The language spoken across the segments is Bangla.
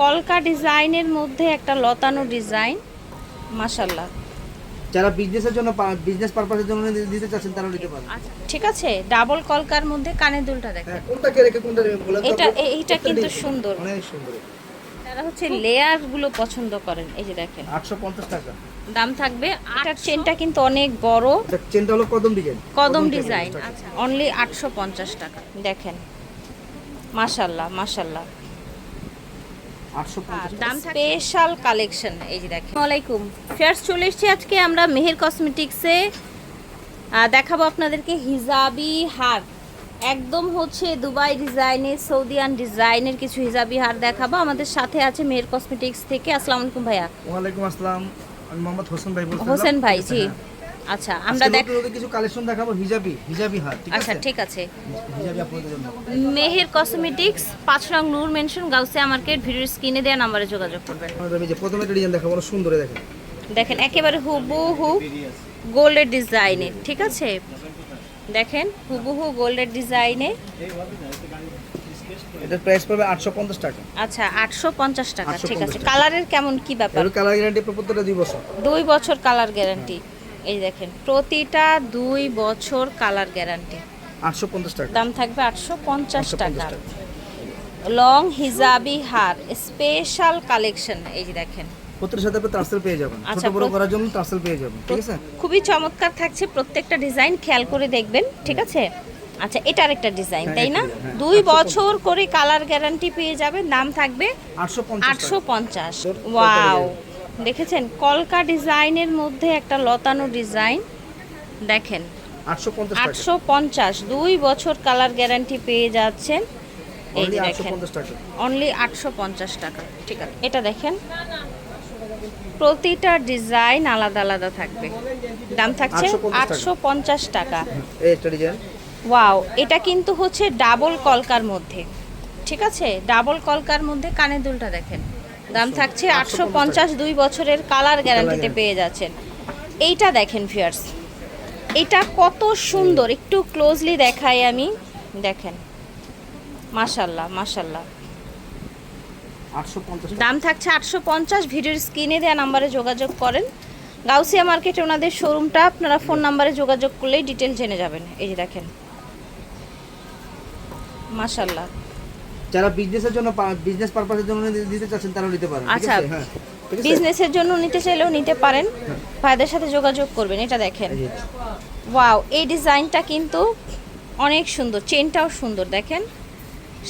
কলকা ডিজাইনের মধ্যে একটা লতানো ডিজাইন মাশাল্লাহ যারা বিজনেসের জন্য বিজনেস পারপাসের জন্য নিতে চাচ্ছেন তারা নিতে পারেন আচ্ছা ঠিক আছে? ডাবল কলকার মধ্যে কানের দুলটা দেখেন। হ্যাঁ কোনটাকে রেখে কোনটা বলেন এটা এইটা কিন্তু সুন্দর। অনেক সুন্দর। তারা হচ্ছে লেয়ারগুলো পছন্দ করেন এই যে দেখেন। আটশো পঞ্চাশ টাকা। দাম থাকবে আর চেনটা কিন্তু অনেক বড়। চেনটা হলো কদম ডিজাইন কদম ডিজাইন আচ্ছা অনলি আটশো পঞ্চাশ টাকা। দেখেন মাশাল্লাহ মাশাল্লাহ আটশো আর পঞ্চাশ দাম স্পেশাল কালেকশন এই যে দেখেন। ওয়ালাইকুম ফেয়ার্স চলে এসেছি আজকে আমরা মেহের কসমেটিক্সে। দেখাবো আপনাদেরকে হিজাবি হার। একদম হচ্ছে দুবাই ডিজাইনের সৌদিয়ান ডিজাইনের কিছু হিজাবি হার দেখাবো। আমাদের সাথে আছে মেহের কসমেটিক্স থেকে। আসসালামু আলাইকুম ভাইয়া। ওয়ালাইকুম আসসালাম। আমি মোহাম্মদ হোসেন ভাই হোসেন ভাই জি। আচ্ছা আমরা দেখ কিছু কালেকশন দেখাবো হিজাবি হিজাবি হাত ঠিক আচ্ছা ঠিক আছে। হিজাবি আপনাদের জন্য। মেহের কসমেটিক্স পাঁচ রং নূর মেনশন গাউসিয়া মার্কেট ভিডিওর স্ক্রিনে দেওয়া নাম্বারে যোগাযোগ করবেন। আমি যে প্রথমে একটা ডিজাইন দেখাবো সুন্দর দেখেন। দেখেন একেবারে হুবহু গোল্ডের ডিজাইনে ঠিক আছে? দেখেন হুবহু গোল্ডের ডিজাইনে। এটার প্রাইস পড়বে আটশো পঞ্চাশ টাকা। আচ্ছা আটশো পঞ্চাশ টাকা ঠিক আছে। কালারের কেমন কি ব্যাপার? এর কালার গ্যারান্টি প্রত্যেকটা দুই বছর। দুই বছর কালার গ্যারান্টি এই দেখেন প্রতিটা দুই বছর কালার গ্যারান্টি। আটশো পঞ্চাশ টাকা। দাম থাকবে আটশো পঞ্চাশ টাকা। লং হিজাবি হার স্পেশাল কালেকশন এই যে দেখেন। প্রত্যেকটার সাথে আপনি পেয়ে যাবেন। আচ্ছা, ছোট বড় করার জন্য টার্সেল পেয়ে যাবেন ঠিক আছে? খুবই চমৎকার থাকছে প্রত্যেকটা ডিজাইন খেয়াল করে দেখবেন ঠিক আছে? আচ্ছা এটা আরেকটা ডিজাইন হ্যাঁ, তাই না? হ্যাঁ, দুই বছর করে কালার গ্যারান্টি পেয়ে যাবেন দাম থাকবে আটশো পঞ্চাশ ওয়াও। দেখেছেন? কলকা ডিজাইনের মধ্যে একটা লতানো ডিজাইন। দেখেন। আটশো পঞ্চাশ দুই বছর কালার গ্যারান্টি পেয়ে যাচ্ছেন। এই Only যে 850 দেখেন অনলি আটশো পঞ্চাশ টাকা। ঠিক আছে। এটা দেখেন। প্রতিটা ডিজাইন আলাদা আলাদা থাকবে। দাম থাকছে আটশো পঞ্চাশ টাকা। ওয়াও। এটা কিন্তু হচ্ছে ডাবল কলকার মধ্যে। ঠিক আছে? ডাবল কলকার মধ্যে কানের দুলটা দেখেন। দাম থাকছে আটশো পঞ্চাশ দুই বছরের কালার গ্যারান্টিতে পেয়ে যাচ্ছেন। এইটা দেখেন ফিয়ার্স এটা কত সুন্দর একটু ক্লোজলি দেখাই আমি। দেখেন মাশাল্লাহ মাশাল্লাহ দাম থাকছে আটশো পঞ্চাশ ভিডিওর স্ক্রিনে দেওয়া নাম্বারে যোগাযোগ করেন। গাউসিয়া মার্কেটে ওনাদের শোরুমটা আপনারা ফোন নাম্বারে যোগাযোগ করলেই ডিটেল জেনে যাবেন। এই যে দেখেন মাশাল্লাহ যারা বিজনেসের জন্য বিজনেস পারপাসের জন্য নিতে চাচ্ছেন তারা নিতে পারেন আচ্ছা। হ্যাঁ বিজনেসের জন্য নিতে চাইলেও নিতে পারেন ভাইদের সাথে যোগাযোগ করবেন এটা দেখেন। ওয়াও এই ডিজাইনটা কিন্তু অনেক সুন্দর চেনটাও সুন্দর দেখেন।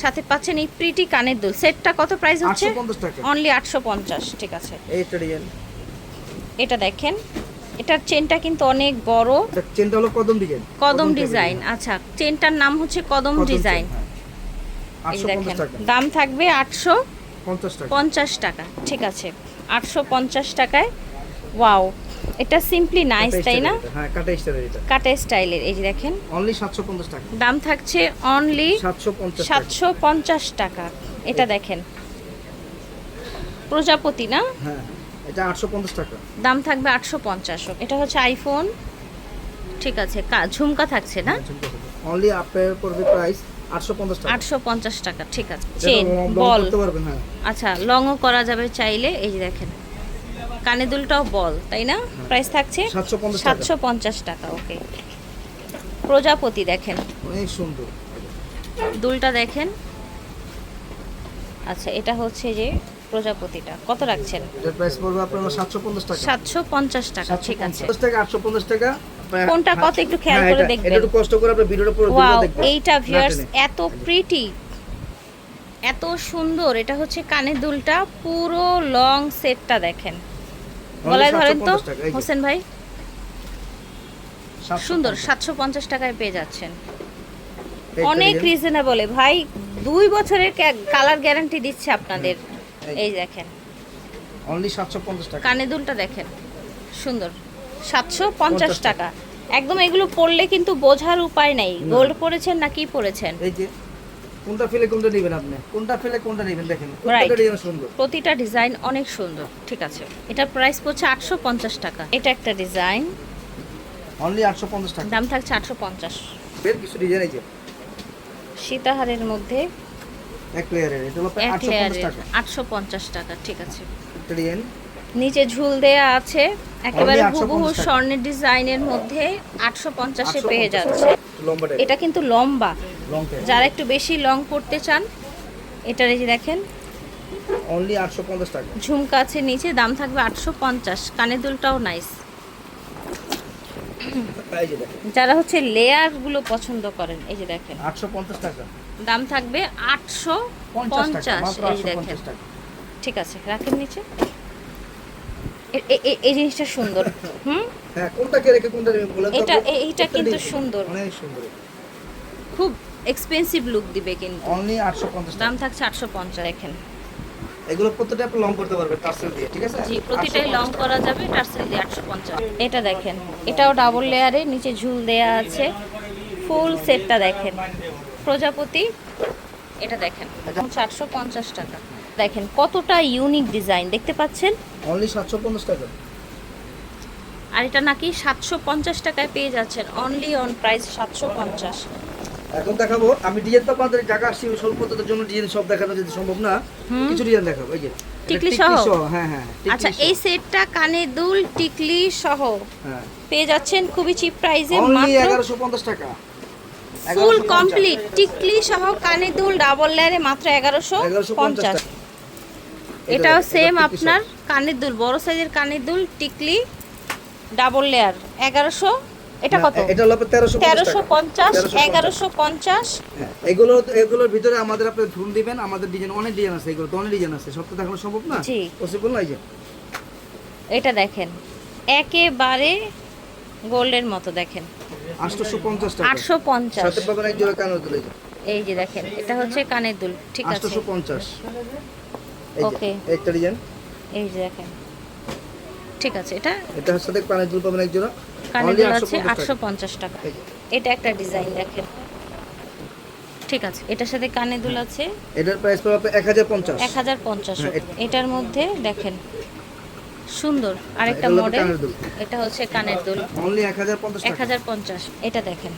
সাথে পাচ্ছেন এই প্রিটি কানের দুল। সেটটা কত প্রাইস হচ্ছে? 850 টাকা। অনলি আটশো পঞ্চাশ ঠিক আছে। এটা দেখেন এটার চেনটা কিন্তু অনেক বড়। চেনটা হলো কদম ডিজাইন কদম ডিজাইন আচ্ছা চেনটার নাম হচ্ছে কদম ডিজাইন দেখেন দাম থাকবে আটশো পঞ্চাশ টাকা। ঠিক আছে। আটশো পঞ্চাশ টাকায় ওয়াও এটা সিম্পলি নাইস তাই না? হ্যাঁ কাটা স্টাইলের এই যে দেখেন। অনলি সাতশো পঞ্চাশ টাকা। দাম থাকছে অনলি সাতশো পঞ্চাশ টাকা। এটা দেখেন। প্রজাপতি না? হ্যাঁ এটা টাকা। দাম থাকবে আটশো পঞ্চাশ। এটা হচ্ছে আইফোন ঠিক আছে। ঝুমকা থাকছে না? অনলি আপনার পড়বে প্রাইস আটশো পঞ্চাশ টাকা। ঠিক আছে। চেন বল হ্যাঁ। আচ্ছা লংও করা যাবে চাইলে এই যে দেখেন। কানে দুলটাও বল তাই না? প্রাইস থাকছে 750 টাকা। ওকে প্রজাপতি দেখেন। অনেক সুন্দর। দুলটা দেখেন। আচ্ছা এটা হচ্ছে যে প্রজাপতিটা। কত রাখছেন? এটার প্রাইস পড়বে আপনার সাতশো পঞ্চাশ টাকা। সাতশো পঞ্চাশ টাকা ঠিক আছে। 750 টাকা কোনটা কত একটু খেয়াল হ্যাঁ, করে দেখবেন। এটা একটু কষ্ট করে আপনার ভিডিওটা পুরো ওয়াও দেখবেন এইটা ভিউয়ার্স এত প্রিটি এত সুন্দর এটা হচ্ছে কানের দুলটা পুরো লং সেটটা দেখেন। গলায় ধরেন তো 750 টাকা, এই যে। হোসেন ভাই? সুন্দর সাতশো পঞ্চাশ টাকায় পেয়ে যাচ্ছেন। অনেক। রিজনেবলে ভাই দুই বছরের কালার গ্যারান্টি দিচ্ছে আপনাদের। এই- এই দেখেন। অনলি সাতশো পঞ্চাশ টাকা। কানে দুলটা দেখেন। সুন্দর। সাতশো পঞ্চাশ টাকা। একদম এগুলো পড়লে কিন্তু বোঝার উপায় নেই। গোল্ড পরেছেন না কি পরেছেন এই যে কোনটা ফেলে কোনটা নেবেন আপনি? কোনটা ফেলে কোনটা নেবেন দেখেন। ডিজাইন সুন্দর। প্রতিটা ডিজাইন অনেক সুন্দর ঠিক আছে। এটার প্রাইস পড়ছে আটশো পঞ্চাশ টাকা। এটা একটা ডিজাইন অনলি আটশো পঞ্চাশ টাকা। দাম থাকছে আটশো পঞ্চাশ। বের কিছু ডিজাইন যে। সীতাহারের মধ্যে এক লেয়ারের এটা হলো এক আটশো পঞ্চাশ লেয়ারের টাকা। আটশো পঞ্চাশ টাকা ঠিক আছে। ডিজাইন নিচে ঝুল দেয়া আছে। একেবারে 850 হুবহু স্বর্ণের ডিজাইনের মধ্যে আটশো পঞ্চাশে পেয়ে যাচ্ছে। এটা? কিন্তু লম্বা। যারা একটু বেশি লং করতে চান এটার এই যে দেখেন। অনলি আটশো পঞ্চাশ টাকা। ঝুমকা আছে নিচে দাম থাকবে আটশো পঞ্চাশ। কানের দুলটাও নাইস যারা হচ্ছে লেয়ারগুলো পছন্দ করেন এই যে দেখেন। আটশো পঞ্চাশ টাকা। দাম থাকবে আটশো পঞ্চাশ এই যে দেখেন। ঠিক আছে রাখেন নিচে। এই জিনিসটা সুন্দর। হুম? হ্যাঁ এটা এইটা কিন্তু সুন্দর। সুন্দর। খুব এক্সপেন্সিভ লুক দিবে কিন্তু। অনলি আটশো পঞ্চাশ টাকা। দাম থাকছে আটশো পঞ্চাশ দেখেন। এগুলো প্রত্যেকটা আপনি লং করতে পারবেন টার্সেল দিয়ে ঠিক আছে? জি প্রতিটাই লং করা যাবে টার্সেল দিয়ে আটশো পঞ্চাশ। এটা দেখেন এটাও ডাবল লেয়ারে নিচে ঝুল দেয়া আছে। ফুল সেটটা দেখেন। প্রজাপতি এটা দেখেন চারশো পঞ্চাশ টাকা। দেখেন কতটা ইউনিক ডিজাইন দেখতে পাচ্ছেন? অনলি সাতশো পঞ্চাশ টাকা। আর এটা নাকি সাতশো পঞ্চাশ টাকায় পেয়ে যাচ্ছেন। অনলি অন প্রাইস সাতশো পঞ্চাশ। এখন দেখাবো আমি ডিজাইন তো আপনাদের জায়গা আসছি স্বল্পতার জন্য ডিজাইন সব দেখানো যদি সম্ভব না কিছু ডিজাইন দেখাবো এই যে টিকলি সহ? হ্যাঁ হ্যাঁ আচ্ছা এই সেটটা কানে দুল টিকলি সহ। হ্যাঁ। পেয়ে যাচ্ছেন খুবই চিপ প্রাইসে মাত্র এগারোশো পঞ্চাশ টাকা। ফুল কমপ্লিট টিকলি সহ কানে দুল ডাবল লেয়ারে মাত্র এগারোশো 1150 পঞ্চাশ টাকা। এটাও সেম আপনার কানের দুল বড় সাইজের কানের দুল টিকলি ডাবল লেয়ার এগারোশো এটা কত? এটা হলো 1350 1150 হ্যাঁ, এগুলো এগুলোর ভিতরে আমাদের আপনি ঝুল দিবেন আমাদের ডিজাইন অনেক ডিজাইন আছে এগুলো তো অনেক ডিজাইন আছে সব তো দেখানো সম্ভব না? জি। পসিবল না যে? এটা দেখেন একেবারে গোল্ডের মতো দেখেন। 850 টাকা। 850 সাথে পাবেন কানের দুল এই যে। দেখেন এটা হচ্ছে কানের দুল ঠিক আছে। 850 ওকে একটা ডিজাইন। এই যে দেখেন। ঠিক আছে এটা এটা হচ্ছে কানের দুল পাবেন এক জোড়া কানের দুল আছে 850 টাকা। এটা একটা ডিজাইন দেখেন। ঠিক আছে এটার সাথে কানে দুল আছে। এটার প্রাইস পাবে 1050 1050 এটার মধ্যে দেখেন সুন্দর আরেকটা মডেল এটা হচ্ছে কানের দুল। অনলি 1050 1050 এটা দেখেন।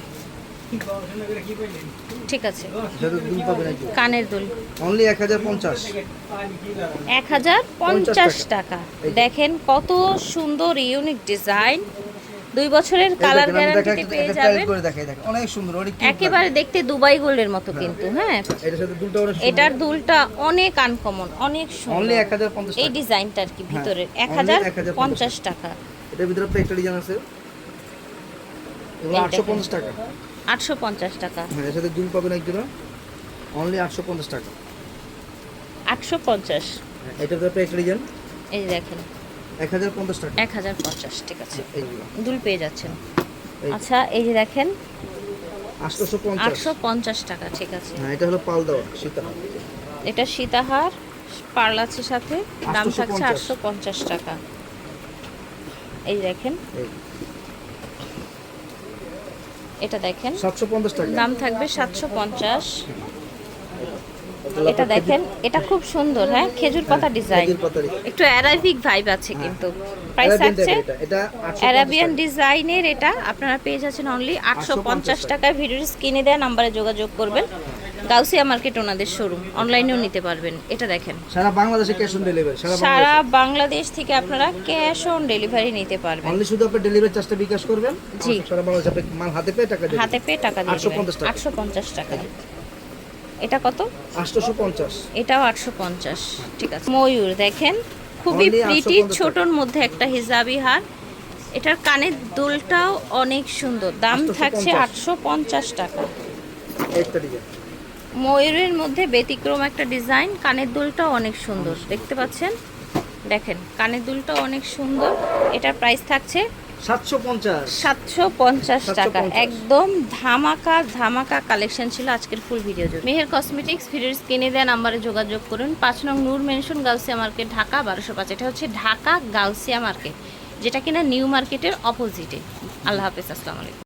ঠিক আছে। সাথে দুল পাবেন এক জোড়া কানের দুল। অনলি এক হাজার পঞ্চাশ। এক হাজার পঞ্চাশ টাকা। দেখেন কত সুন্দর ইউনিক ডিজাইন। দুই বছরের কালার গ্যারান্টিতে পেয়ে যাবেন। অনেক সুন্দর একেবারে দেখতে দুবাই গোল্ডের মতো কিন্তু হ্যাঁ। এটার দুলটা অনেক আনকমন অনেক সুন্দর। এই টাকা। ডিজাইনটা আর কি ভিতরে হ্যাঁ, এক হাজার পঞ্চাশ টাকা। এটার ভিতরে একটা ডিজাইন আছে। এগুলো এই আটশো দেখেন। পঞ্চাশ টাকা। আটশো পঞ্চাশ টাকা। হ্যাঁ এর সাথে দুল পাবেন এক জোড়া অনলি আটশো পঞ্চাশ টাকা। আটশো পঞ্চাশ। হ্যাঁ, এটার ভিতরে ডিজাইন এই দেখেন। এক হাজার পঞ্চাশ টাকা। এক হাজার পঞ্চাশ ঠিক আছে। এইগুলো দুল পেয়ে যাচ্ছেন। আচ্ছা এই যে দেখেন। আটশো পঞ্চাশ। টাকা ঠিক আছে। হ্যাঁ এটা হলো পাল দেওয়া সীতা এটা সীতাহার পার্ল আছে সাথে দাম 850 থাকছে আটশো পঞ্চাশ। টাকা। এই দেখেন। এটা দেখেন। দাম থাকবে সাতশো পঞ্চাশ। এটা দেখেন এটা খুব সুন্দর হ্যাঁ? খেজুর পাতা ডিজাইন একটু অ্যারাবিক ভাইব আছে কিন্তু। প্রাইস আছে এটা। এটা 850 অ্যারাবিয়ান ডিজাইনের এটা। আপনারা পেয়ে যাচ্ছেন অনলি আটশো পঞ্চাশ টাকায়। ভিডিওর স্ক্রিনে দেওয়া নাম্বারে যোগাযোগ করবেন। গাউসিয়া মার্কেট ওনাদের শোরুম অনলাইনেও নিতে পারবেন। এটা দেখেন। সারা বাংলাদেশে ক্যাশ অন ডেলিভারি সারা বাংলাদেশ? থেকে আপনারা ক্যাশ অন ডেলিভারি নিতে পারবেন। অনলি শুধু আপনি ডেলিভারি চার্জটা বিকাশ করবেন? জি। সারা বাংলাদেশে আপনি মাল হাতে পেয়ে টাকা দেবেন হাতে পেয়ে টাকা দিয়ে 850 টাকা। আটশো পঞ্চাশ টাকা। এটা কত? আটশোশো পঞ্চাশ। এটাও আটশো পঞ্চাশ। ঠিক আছে। ময়ূর দেখেন খুবই প্রিটি 850 ছোটর মধ্যে একটা হিজাবি হার। এটার কানের দুলটাও অনেক সুন্দর। দাম থাকছে আটশো পঞ্চাশ টাকা। ময়ূরের মধ্যে ব্যতিক্রম একটা ডিজাইন কানের দুলটাও অনেক সুন্দর। দেখতে পাচ্ছেন? দেখেন কানের দুলটাও অনেক সুন্দর। এটার প্রাইস থাকছে সাতশো পঞ্চাশ। টাকা। একদম ধামাকা ধামাকা কালেকশন ছিল আজকের ফুল ভিডিও জুড়ে। মেহের কসমেটিক্স ভিডিওর স্ক্রিনে দেওয়া নাম্বারে যোগাযোগ করুন। পাঁচ নং নূর মেনশন গাউসিয়া মার্কেট ঢাকা বারোশো পাঁচ। এটা হচ্ছে ঢাকা গাউসিয়া মার্কেট যেটা কিনা নিউ মার্কেটের অপোজিটে আল্লাহ হাফেজ আসসালামু আলাইকুম।